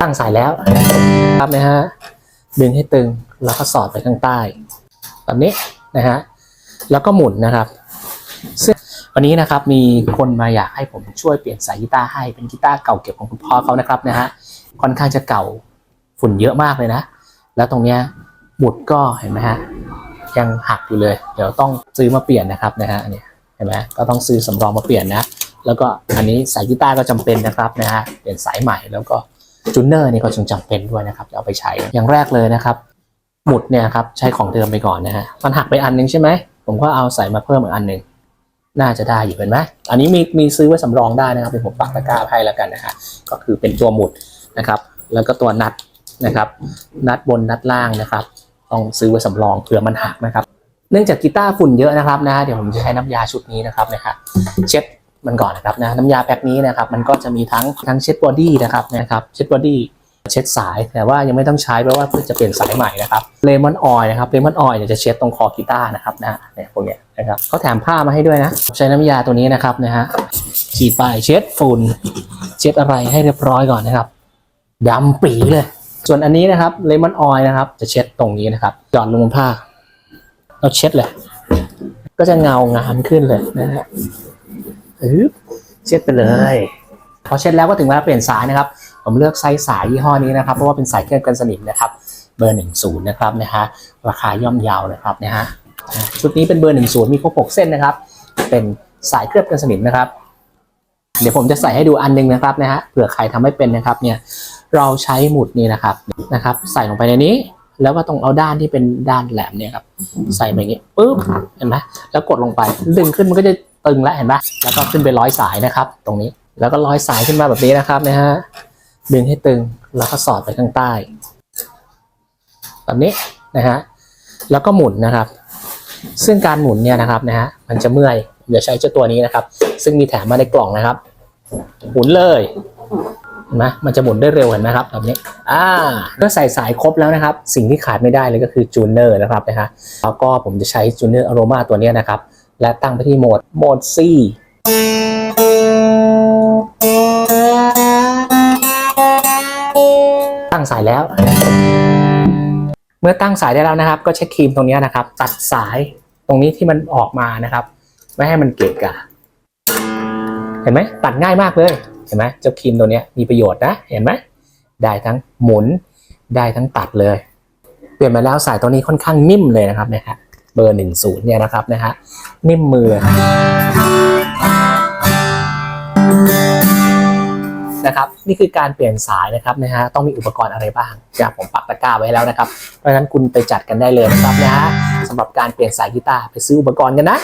ตั้งสายแล้วครับนะฮะดึงให้ตึงแล้วก็สอดไปข้างใต้ แบบนี้นะฮะแล้วก็หมุนนะครับซึ่งวันนี้นะครับมีคนมาอยากให้ผมช่วยเปลี่ยนสายกีตาร์ให้เป็นกีตาร์เก่าเก็บของคุณพ่อเขานะครับนะฮะค่อนข้างจะเก่าฝุ่นเยอะมากเลยนะ แล้วตรงเนี้ยหมุดก็เห็นไหมฮะยังหักอยู่เลย เดี๋ยวต้องซื้อมาเปลี่ยนนะครับนะฮะนเนี่ยเห็นไหมก็ต้องซื้อสำรองมาเปลี่ยนนะ แล้วก็อันนี้สายกีตาร์ก็จำเป็นนะครับนะฮะเปลี่ยนสายใหม่แล้วก็จูเนอร์นี่ก็จึงจำเป็นด้วยนะครับเอาไปใช้อย่างแรกเลยนะครับ หมุดเนี่ยครับใช้ของเดิมไปก่อนนะฮะมันหักไปอันหนึงใช่ไหมผมก็เอาใส่มาเพิ่มอีกอันหนึ่งน่าจะได้อยู่เห็นไหมอันนี้มีมีซื้อไว้สำรองได้นะครับเป็นผมปักตะกร้าให้แล้วกันนะฮะก็คือเป็นตัวหมุดนะครับ แล้วก็ตัวนัดนะครับ นัดบนนัดล่างนะครับต้องซื้อไว้สำรองเผื่อมันหักนะครับ เนื่องจากกีตาร์ฝุ่นเยอะนะครับนะเดี๋ยวผมจะใช้น้ำยาชุดนี้นะครับนะฮะเช็ด มันก่อนนะครับนะน้ำยาแพ็คนี้นะครับมันก็จะมีทั้งทั้งเช็ดบอดี้นะครับนะครับเช็ดบอดี้เช็ดสาย แต่ว่ายังไม่ต้องใช้เพราะว่าเพื่อจะเปลี่ยนสายใหม่นะครับเลมอนออยนะครับเลมอนออยเนี่ยจะเช็ดตรงคอกีตาร์นะครับนะเนี่ยพวกเนี้ยนะครับเขาแถมผ้ามาให้ด้วยนะ ใช้น้ำยาตัวนี้นะครับนะฮะฉีดไปเช็ดฝุ่นเช็ดอะไรให้เรียบร้อยก่อนนะครับดำปีเลย ส่วนอันนี้นะครับเลมอนออยนะครับ จะเช็ดตรงนี้นะครับหยอดลงบนผ้าเราเช็ดเลย ก็จะเงางามขึ้นเลยนะฮะ เช็ดไปเลยพอเช็ดแล้วก็ถึงเวลาเปลี่ยนสายนะครับ ผมเลือกไซส์สายยี่ห้อนี้นะครับ เพราะว่าเป็นสายเคลือบกันสนิมนะครับ เบอร์10นย์นะครับนะฮะราคาย่อมเยาวนะครับนะฮะชุดนี้เป็นเบอร์10มีครบ6เส้นนะครับ เป็นสายเคลือบกันสนิมนะครับ เดี๋ยวผมจะใส่ให้ดูอันหนึงนะครับนะฮะเผื่อใครทำไม่เป็นนะครับเนี่ยเราใช้หมุดนี่นะครับนะครับ ใส่ลงไปในนี้ แล้วก็ต้องเอาด้านที่เป็นด้านแหลมเนี่ยครับใส่ไปอย่างงี้ปุ๊บเห็นไหมแล้วกดลงไปดึงขึ้นมันก็จะ ตึงแล้วเห็นไหมแล้วก็ขึ้นไปร้อยสายนะครับ ตรงนี้ แล้วก็ร้อยสายขึ้นมาแบบนี้นะครับนะฮะ ดึงให้ตึง แล้วก็สอดไปข้างใต้ แบบนี้นะฮะ แล้วก็หมุนนะครับ ซึ่งการหมุนเนี่ยนะครับนะฮะ มันจะเมื่อย เดี๋ยวใช้เจ้าตัวนี้นะครับ ซึ่งมีแถมมาในกล่องนะครับ หมุนเลยเห็นไหมมันจะหมุนได้เร็วเห็นไหมครับแบบนี้ อ่าเมื่อใส่สายครบแล้วนะครับ สิ่งที่ขาดไม่ได้เลยก็คือจูเนอร์นะครับนะฮะ แล้วก็ผมจะใช้จูเนอร์อโรมาตัวนี้นะครับ และตั้งไปที่โหมดโหมด C ตั้งสายแล้ว เมื่อตั้งสายได้แล้วนะครับ ก็ใช้ครีมตรงนี้นะครับ ตัดสายตรงนี้ที่มันออกมานะครับ ไม่ให้มันเกะกะเห็นไหมตัดง่ายมากเลยเห็นไหมเจ้าครีมตัวนี้มีประโยชน์นะเห็นไหมได้ทั้งหมุนได้ทั้งตัดเลย เปลี่ยนมาแล้วสายตัวนี้ค่อนข้างนิ่มเลยนะครับนะฮะ เบอร์หนึ่งศูนย์เนี่ยนะครับนะฮะนิ่มมือนะครับนี่คือการเปลี่ยนสายนะครับนะฮะต้องมีอุปกรณ์อะไรบ้างจะผมปักตะกร้าไว้แล้วนะครับเพราะฉะนั้นคุณไปจัดกันได้เลยนะครับนะฮะสำหรับการเปลี่ยนสายกีตาร์ไปซื้ออุปกรณ์กันนะ